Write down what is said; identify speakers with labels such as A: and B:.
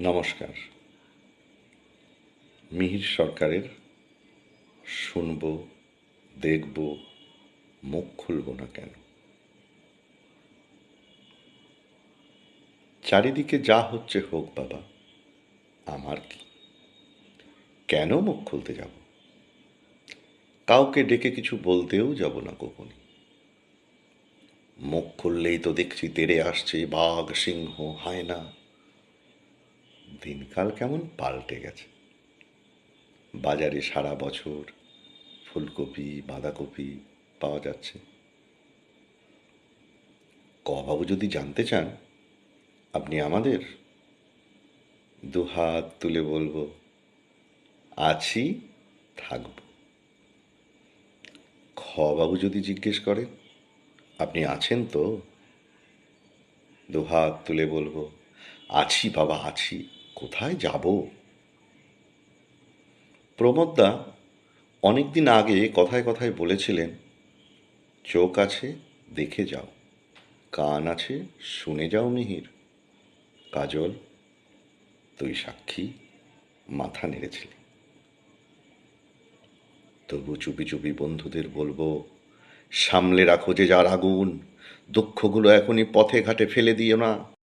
A: নমস্কার। মিহির সরকারের শুনব, দেখব, মুখ খুলব না কেন? চারিদিকে যা হচ্ছে হোক বাবা, আমার কি? কেন মুখ খুলতে যাব? কাউকে ডেকে কিছু বলতেও যাব না কখনই। মুখ খুললেই তো দেখছি তেড়ে আসছে, বাঘ, সিংহ, হায়না। দিনকাল কেমন পাল্টে গেছে। বাজারে সারা বছর ফুলকপি, বাঁধাকপি পাওয়া যাচ্ছে। কবাবু যদি জানতে চান, আপনি আমাদের দু হাত তুলে বলব, আছি থাকব। খবাবু যদি জিজ্ঞেস করেন, আপনি আছেন তো? দু হাত তুলে বলব, আছি বাবা, আছি। কোথায় যাব? প্রমোদদা অনেকদিন আগে কথায় কথায় বলেছিলেন, চোখ আছে, দেখে যাও। কান আছে, শুনে যাও মিহির। কাজল, তুই সাক্ষী, মাথা নেড়েছিলি। তবু চুপি চুপি বন্ধুদের বলব, সামলে রাখো যে যার আগুন। দুঃখগুলো এখনই পথে ঘাটে ফেলে দিও না।